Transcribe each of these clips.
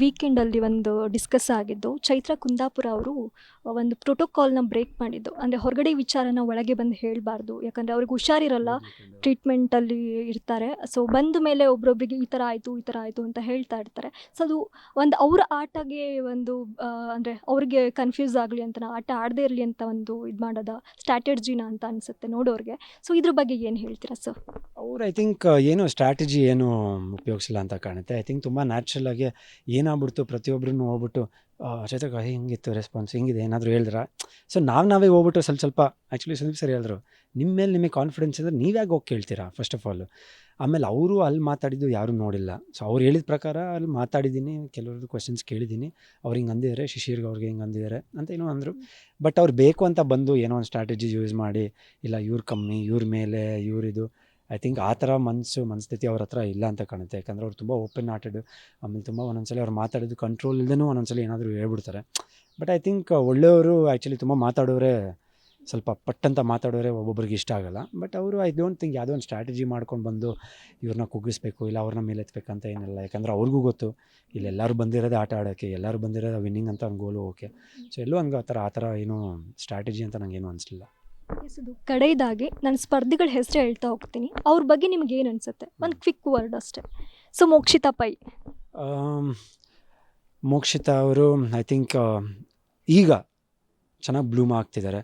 ವೀಕೆಂಡಲ್ಲಿ ಒಂದು ಡಿಸ್ಕಸ್ ಆಗಿದ್ದು, ಚೈತ್ರ ಕುಂದಾಪುರ ಅವರು ಒಂದು ಪ್ರೋಟೋಕಾಲ್ನ ಬ್ರೇಕ್ ಮಾಡಿದ್ದು. ಅಂದರೆ ಹೊರಗಡೆ ವಿಚಾರನ ಒಳಗೆ ಬಂದು ಹೇಳಬಾರ್ದು. ಯಾಕಂದರೆ ಅವ್ರಿಗೆ ಹುಷಾರಿರಲ್ಲ ಟ್ರೀಟ್ಮೆಂಟಲ್ಲಿ ಇರ್ತಾರೆ. ಸೊ ಬಂದ ಮೇಲೆ ಒಬ್ರೊಬ್ರಿಗೆ ಈ ಥರ ಆಯಿತು, ಈ ಥರ ಆಯಿತು ಅಂತ ಹೇಳ್ತಾ ಇರ್ತಾರೆ. ಸೊ ಅದು ಒಂದು ಅವರ ಆಟಗೆ ಒಂದು ಅಂದರೆ ಅವ್ರಿಗೆ ಕನ್ಫ್ಯೂಸ್ ಆಗಲಿ ಅಂತ ಆಟ ಆಡದೇ ಇರಲಿ ಅಂತ ಒಂದು ಇದು ಮಾಡೋದ ಸ್ಟ್ರಾಟಜಿನ ಅಂತ ಅನಿಸುತ್ತೆ ನೋಡೋರಿಗೆ. ಸೊ ಇದ್ರ ಬಗ್ಗೆ ಏನು ಹೇಳ್ತೀರಾ ಸರ್ ಅವ್ರು ಐ ಥಿಂಕ್ ಏನು ಸ್ಟ್ರಾಟಜಿ ಏನು ಉಪಯೋಗಿಸಿಲ್ಲ ಅಂತ ಕಾಣುತ್ತೆ. ಐ ಥಿಂಕ್ ತುಂಬ ನ್ಯಾಚುರಲ್ ಆಗಿ ಏನಾಗ್ಬಿಡ್ತು? ಪ್ರತಿಯೊಬ್ಬರೂ ಹೋಗ್ಬಿಟ್ಟು ಚೇತಕ ಹಿಂಗಿತ್ತು ರೆಸ್ಪಾನ್ಸ್ ಹಿಂಗಿದೆ? ಏನಾದರೂ ಹೇಳಿದ್ರ? ಸೊ ನಾವು ನಾವೇ ಹೋಗ್ಬಿಟ್ಟು ಸ್ವಲ್ಪ ಸ್ವಲ್ಪ ಆ್ಯಕ್ಚುಲಿ ಸುದೀಪ್ ಸರ್ ಹೇಳಿದ್ರು ನಿಮ್ಮ ಮೇಲೆ ನಿಮಗೆ ಕಾನ್ಫಿಡೆನ್ಸ್ ಇದ್ರೆ ನೀವ್ಯಾಕೆ ಹೋಗಿ ಕೇಳ್ತೀರಾ ಫಸ್ಟ್ ಆಫ್ ಆಲ್ ಆಮೇಲೆ ಅವರು ಅಲ್ಲಿ ಮಾತಾಡಿದ್ದು ಯಾರೂ ನೋಡಿಲ್ಲ. ಸೊ ಅವ್ರು ಹೇಳಿದ ಪ್ರಕಾರ ಅಲ್ಲಿ ಮಾತಾಡಿದ್ದೀನಿ, ಕೆಲವ್ರದ್ದು ಕ್ವಶನ್ಸ್ ಕೇಳಿದ್ದೀನಿ. ಅವ್ರು ಹಿಂಗೆ ಅಂದಿದ್ದಾರೆ, ಶಿಶಿರ್ಗೆ ಅವ್ರಿಗೆ ಹಿಂಗೆ ಅಂದಿದ್ದಾರೆ ಅಂತ ಏನೋ ಅಂದರು. ಬಟ್ ಅವ್ರು ಬೇಕು ಅಂತ ಬಂದು ಏನೋ ಒಂದು ಸ್ಟ್ರಾಟಜಿ ಯೂಸ್ ಮಾಡಿ, ಇಲ್ಲ, ಇವ್ರ ಕಮ್ಮಿ, ಇವ್ರ ಮೇಲೆ ಇವ್ರಿದು ಐ ಥಿಂಕ್ ಆ ಥರ ಮನಸ್ಸು ಮನಸ್ಥಿತಿ ಅವ್ರ ಹತ್ರ ಇಲ್ಲ ಅಂತ ಕಾಣುತ್ತೆ. ಯಾಕಂದರೆ ಅವ್ರು ತುಂಬ ಓಪನ್ ಆರ್ಟೆಡ್ ಆಮೇಲೆ ತುಂಬ ಒಂದೊಂದ್ಸಲಿ ಅವ್ರು ಮಾತಾಡೋದು ಕಂಟ್ರೋಲ್ ಇಲ್ಲದೇ ಒಂದೊಂದ್ಸಲಿ ಏನಾದರೂ ಹೇಳ್ಬಿಡ್ತಾರೆ. ಬಟ್ ಐ ಥಿಂಕ್ ಒಳ್ಳೆಯವರು ಆ್ಯಕ್ಚುಲಿ ತುಂಬ ಮಾತಾಡೋರೆ ಸ್ವಲ್ಪ ಪಟ್ಟಂತ ಮಾತಾಡೋರೆ ಒಬ್ಬೊಬ್ರಿಗೆ ಇಷ್ಟ ಆಗಲ್ಲ. ಬಟ್ ಅವರು ಐ ಡೋಂಟ್ ಥಿಂಕ್ ಯಾವುದೋ ಒಂದು ಸ್ಟ್ರಾಟಜಿ ಮಾಡ್ಕೊಂಡು ಬಂದು ಇವ್ರನ್ನ ಕುಗ್ಗಿಸ್ಬೇಕು, ಇಲ್ಲ ಅವ್ರನ್ನ ಮೇಲೆತ್ಬೇಕಂತ ಏನಿಲ್ಲ. ಯಾಕಂದ್ರೆ ಅವ್ರಿಗೂ ಗೊತ್ತು, ಇಲ್ಲಿ ಎಲ್ಲರೂ ಬಂದಿರೋದೇ ಆಟ ಆಡೋಕ್ಕೆ ಎಲ್ಲರೂ ಬಂದಿರೋದು ವಿನ್ನಿಂಗ್ ಅಂತ ಒಂದು ಗೋಲು ಓಕೆ ಸೊ ಎಲ್ಲೂ ಹಂಗೆ ಆ ಥರ ಆ ಥರ ಏನೂ ಸ್ಟ್ರಾಟಜಿ ಅಂತ ನನಗೇನು ಅನಿಸ್ಲಿಲ್ಲ. ಇದು ಕಡೆಯದಾಗಿ ನಾನು ಸ್ಪರ್ಧಿಗಳ ಹೆಸರು ಹೇಳ್ತಾ ಹೋಗ್ತೀನಿ. ಅವ್ರ ಬಗ್ಗೆ ನಿಮ್ಗೆ ಏನು ಅನಿಸುತ್ತೆ? ಒಂದು ಕ್ವಿಕ್ ವರ್ಡ್ ಅಷ್ಟೇ. ಸೊ ಮೋಕ್ಷಿತಾ ಪೈ. ಮೋಕ್ಷಿತಾ ಮೋಕ್ಷಿತ ಅವರು ಐ ಥಿಂಕ್ ಈಗ ಚೆನ್ನಾಗಿ ಬ್ಲೂಮ್ ಆಗ್ತಿದ್ದಾರೆ.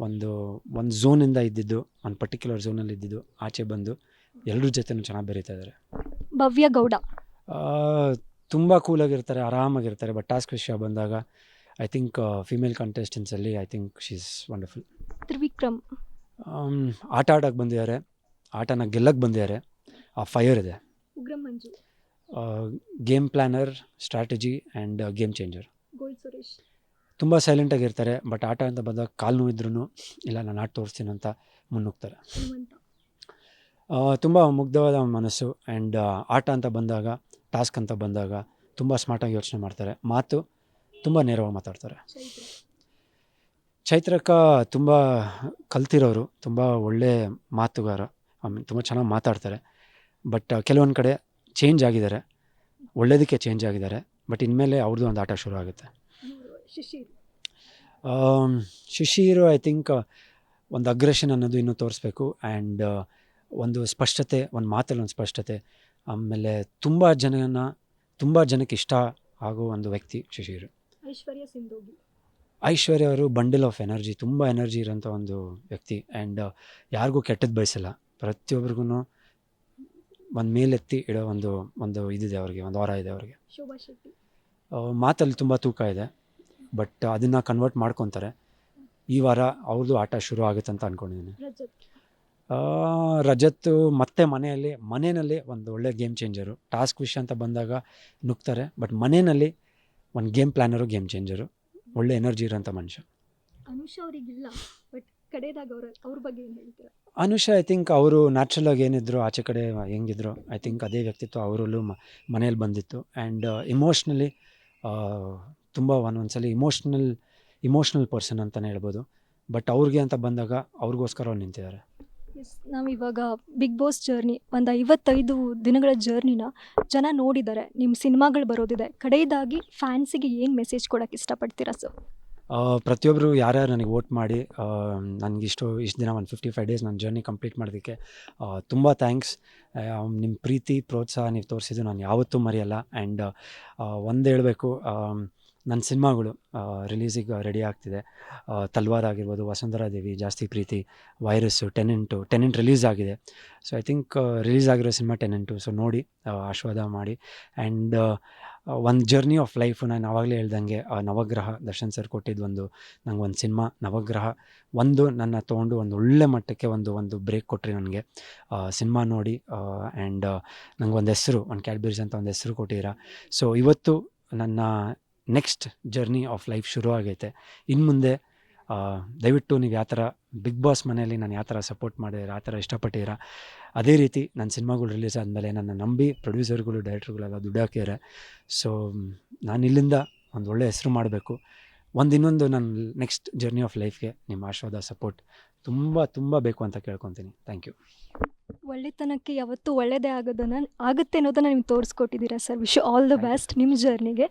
ಒಂದು ಒಂದು ಝೋನಿಂದ ಇದ್ದಿದ್ದು ಒಂದು ಪರ್ಟಿಕ್ಯುಲರ್ ಝೋನಲ್ಲಿ ಇದ್ದಿದ್ದು ಆಚೆ ಬಂದು ಎಲ್ಲರ ಜೊತೆನೂ ಚೆನ್ನಾಗಿ ಬೆರೀತಾ ಇದ್ದಾರೆ. ಭವ್ಯ ಗೌಡ. ತುಂಬ ಕೂಲಾಗಿರ್ತಾರೆ ಆರಾಮಾಗಿರ್ತಾರೆ ಬಟ್ ಟಾಸ್ಕ್ ವಿಷಯ ಬಂದಾಗ I think female ಕಂಟೆಸ್ಟೆಂಟ್ಸಲ್ಲಿ I think she's wonderful Trivikram. ಆಟ ಆಡೋಕ್ಕೆ ಬಂದಿದ್ದಾರೆ ಆಟನ ಗೆಲ್ಲಕ್ಕೆ ಬಂದಿದ್ದಾರೆ ಆ ಫೈರ್ ಇದೆ. Ugra Manju game planner strategy and game changer Suresh. ತುಂಬ ಸೈಲೆಂಟಾಗಿರ್ತಾರೆ ಬಟ್ ಆಟ ಅಂತ ಬಂದಾಗ ಕಾಲು ನೋವಿದ್ರೂ ಇಲ್ಲ ನಾನು ಆಟ ತೋರಿಸ್ತೀನಿ ಅಂತ ಮುನ್ನುಗ್ತಾರೆ. ತುಂಬ ಮುಗ್ಧವಾದ ಮನಸ್ಸು ಆ್ಯಂಡ್ ಆಟ ಅಂತ ಬಂದಾಗ ಟಾಸ್ಕ್ ಅಂತ ಬಂದಾಗ ತುಂಬ ಸ್ಮಾರ್ಟಾಗಿ ಯೋಚನೆ ಮಾಡ್ತಾರೆ. ಮಾತು ತುಂಬ ನೇರವಾಗಿ ಮಾತಾಡ್ತಾರೆ. ಚೈತ್ರಕ್ಕ ತುಂಬ ಕಲ್ತಿರೋರು ತುಂಬ ಒಳ್ಳೆ ಮಾತುಗಾರ ಆಮೇಲೆ ತುಂಬ ಚೆನ್ನಾಗಿ ಮಾತಾಡ್ತಾರೆ. ಬಟ್ ಕೆಲವೊಂದು ಕಡೆ ಚೇಂಜ್ ಆಗಿದ್ದಾರೆ. ಒಳ್ಳೇದಕ್ಕೆ ಚೇಂಜ್ ಆಗಿದ್ದಾರೆ. ಬಟ್ ಇನ್ಮೇಲೆ ಅವ್ರದ್ದು ಒಂದು ಆಟ ಶುರು ಆಗುತ್ತೆ. ಶಿಶಿರು. ಐ ಥಿಂಕ್ ಒಂದು ಅಗ್ರೆಷನ್ ಅನ್ನೋದು ಇನ್ನೂ ತೋರಿಸ್ಬೇಕು. ಆ್ಯಂಡ್ ಒಂದು ಸ್ಪಷ್ಟತೆ ಒಂದು ಮಾತಲ್ಲಿ ಒಂದು ಸ್ಪಷ್ಟತೆ. ಆಮೇಲೆ ತುಂಬ ಜನನ ತುಂಬ ಜನಕ್ಕೆ ಇಷ್ಟ ಆಗೋ ಒಂದು ವ್ಯಕ್ತಿ ಶಿಶಿರು. ಐಶ್ವರ್ಯ ಸಿಂಧೋಗಿ. ಐಶ್ವರ್ಯ ಅವರು ಬಂಡಲ್ ಆಫ್ ಎನರ್ಜಿ ತುಂಬ ಎನರ್ಜಿ ಇರೋಂಥ ಒಂದು ವ್ಯಕ್ತಿ. ಆ್ಯಂಡ್ ಯಾರಿಗೂ ಕೆಟ್ಟದ್ದು ಬಯಸಲ್ಲ. ಪ್ರತಿಯೊಬ್ಬರಿಗೂ ಒಂದು ಮೇಲೆತ್ತಿ ಇಡೋ ಒಂದು ಒಂದು ಇದಿದೆ ಅವ್ರಿಗೆ ಒಂದು ವಾರ ಇದೆ ಅವ್ರಿಗೆ. ಮಾತಲ್ಲಿ ತುಂಬ ತೂಕ ಇದೆ. ಬಟ್ ಅದನ್ನು ಕನ್ವರ್ಟ್ ಮಾಡ್ಕೊತಾರೆ. ಈ ವಾರ ಅವ್ರದ್ದು ಆಟ ಶುರು ಆಗುತ್ತೆ ಅಂತ ಅಂದ್ಕೊಂಡಿದ್ದೀನಿ ರಜತ್ ರಜತ್ ಮತ್ತೆ ಮನೆಯಲ್ಲಿ ಮನೆಯಲ್ಲಿ ಒಂದು ಒಳ್ಳೆ ಗೇಮ್ ಚೇಂಜರು ಟಾಸ್ಕ್ ವಿಷಯ ಅಂತ ಬಂದಾಗ ನುಗ್ತಾರೆ. ಬಟ್ ಮನೆಯಲ್ಲಿ ಒಂದು ಗೇಮ್ ಪ್ಲ್ಯಾನರು ಗೇಮ್ ಚೇಂಜರು ಒಳ್ಳೆ ಎನರ್ಜಿ ಇರೋಂಥ ಮನುಷ್ಯ. ಅನುಷ್ ಅವರಿಗಿಲ್ಲ ಬಟ್ ಕಡೆಯದಾಗ ಅವ್ರ ಅವ್ರ ಬಗ್ಗೆ ಏನು ಹೇಳ್ತೀರಾ? ಅನುಷ ಐ ಥಿಂಕ್ ಅವರು ನ್ಯಾಚುರಲ್ ಆಗಿ ಏನಿದ್ರು ಆಚೆ ಕಡೆ ಹೆಂಗಿದ್ರು ಐ ಥಿಂಕ್ ಅದೇ ವ್ಯಕ್ತಿತ್ವ ಅವರಲ್ಲೂ ಮನೇಲಿ ಬಂದಿತ್ತು. ಆ್ಯಂಡ್ ಇಮೋಷ್ನಲಿ ತುಂಬ ಒಂದೊಂದ್ಸಲಿ ಇಮೋಷ್ನಲ್ ಇಮೋಷ್ನಲ್ ಪರ್ಸನ್ ಅಂತಲೇ ಹೇಳ್ಬೋದು. ಬಟ್ ಅವ್ರಿಗೆ ಅಂತ ಬಂದಾಗ ಅವ್ರಿಗೋಸ್ಕರ ಅವ್ರು ನಿಂತಿದ್ದಾರೆ. ನಾವು ಇವಾಗ ಬಿಗ್ ಬಾಸ್ ಜರ್ನಿ ಒಂದು ಐವತ್ತೈದು ದಿನಗಳ ಜರ್ನಿನ ಜನ ನೋಡಿದ್ದಾರೆ ನಿಮ್ಮ ಸಿನಿಮಾಗಳು ಬರೋದಿದೆ. ಕಡೆಯದಾಗಿ ಫ್ಯಾನ್ಸಿಗೆ ಏನು ಮೆಸೇಜ್ ಕೊಡೋಕ್ಕೆ ಇಷ್ಟಪಡ್ತೀರಾ ಸರ್ ಪ್ರತಿಯೊಬ್ಬರು ಯಾರ್ಯಾರು ನನಗೆ ವೋಟ್ ಮಾಡಿ ನನಗೆ ಇಷ್ಟು ಇಷ್ಟು ದಿನ ಒಂದು ಫಿಫ್ಟಿ ಫೈವ್ ಡೇಸ್ ನನ್ನ ಜರ್ನಿ ಕಂಪ್ಲೀಟ್ ಮಾಡೋದಕ್ಕೆ ತುಂಬ ಥ್ಯಾಂಕ್ಸ್ ನಿಮ್ಮ ಪ್ರೀತಿ, ಪ್ರೋತ್ಸಾಹ ನೀವು ತೋರಿಸಿದ್ದು ನಾನು ಯಾವತ್ತೂ ಮರೆಯಲ್ಲ. ಆ್ಯಂಡ್ ಒಂದು ಹೇಳಬೇಕು ನನ್ನ ಸಿನಿಮಾಗಳು ರಿಲೀಸಿಗೆ ರೆಡಿ ಆಗ್ತಿದೆ. ತಲ್ವಾರ್ ಆಗಿರ್ಬೋದು, Vasundhara Devi, Jaasti Preethi, virus, tenant, tenant release ಆಗಿದೆ. ಸೊ ಐ ಥಿಂಕ್ ರಿಲೀಸ್ ಆಗಿರೋ ಸಿನಿಮಾ ಟೆನೆಂಟು. ಸೊ ನೋಡಿ ಆಶೀರ್ವಾದ ಮಾಡಿ. ಆ್ಯಂಡ್ ಒಂದು ಜರ್ನಿ ಆಫ್ ಲೈಫು ನಾನು ಆವಾಗಲೇ ಹೇಳ್ದಂಗೆ ನವಗ್ರಹ, ದರ್ಶನ್ ಸರ್ ಕೊಟ್ಟಿದ್ದು ಒಂದು, ನಂಗೆ ಒಂದು ಸಿನಿಮಾ, ನವಗ್ರಹ. ಒಂದು ನನ್ನ ತೊಗೊಂಡು ಒಂದು ಒಳ್ಳೆ ಮಟ್ಟಕ್ಕೆ ಒಂದು ಒಂದು ಬ್ರೇಕ್ ಕೊಟ್ಟರೆ ನನಗೆ. ಸಿನಿಮಾ ನೋಡಿ ಆ್ಯಂಡ್ ನಂಗೆ ಒಂದು ಹೆಸರು, ಒಂದು ಕ್ಯಾಡ್ಬರೀಸ್ ಅಂತ ಒಂದು ಹೆಸರು ಕೊಟ್ಟಿದ್ದೀರಾ ಸೊ ಇವತ್ತು ನನ್ನ ನೆಕ್ಸ್ಟ್ ಜರ್ನಿ ಆಫ್ ಲೈಫ್ ಶುರು ಆಗೈತೆ. ಇನ್ನು ಮುಂದೆ ದಯವಿಟ್ಟು ನೀವು ಯಾವ ಥರ ಬಿಗ್ ಬಾಸ್ ಮನೆಯಲ್ಲಿ ನಾನು ಯಾವ ಥರ ಸಪೋರ್ಟ್ ಮಾಡಿದ್ದೀರಾ ಆ ಥರ ಇಷ್ಟಪಟ್ಟಿದ್ದೀರಾ ಅದೇ ರೀತಿ ನನ್ನ ಸಿನಿಮಾಗಳು ರಿಲೀಸ್ ಆದಮೇಲೆ ನನ್ನ ನಂಬಿ ಪ್ರೊಡ್ಯೂಸರ್ಗಳು ಡೈರೆಕ್ಟ್ರುಗಳೆಲ್ಲ ದುಡ್ಡು ಹಾಕಿದ್ದಾರೆ ಸೊ ನಾನು ಇಲ್ಲಿಂದ ಒಂದು ಒಳ್ಳೆಯ ಹೆಸರು ಮಾಡಬೇಕು. ಒಂದು ಇನ್ನೊಂದು ನನ್ನ ನೆಕ್ಸ್ಟ್ ಜರ್ನಿ ಆಫ್ ಲೈಫ್ಗೆ ನಿಮ್ಮ ಆಶೀರ್ವಾದ ಸಪೋರ್ಟ್ ತುಂಬ ತುಂಬ ಬೇಕು ಅಂತ ಕೇಳ್ಕೊತೀನಿ. ಥ್ಯಾಂಕ್ ಯು ಒಳ್ಳೆತನಕ್ಕೆ ಯಾವತ್ತೂ ಒಳ್ಳೆಯದೇ ಆಗೋದನ್ನು ಆಗುತ್ತೆ ಅನ್ನೋದನ್ನು ನಿಮ್ಗೆ ತೋರಿಸ್ಕೊಟ್ಟಿದ್ದೀರಾ sir. Wish all the best ನಿಮ್ಮ ಜರ್ನಿಗೆ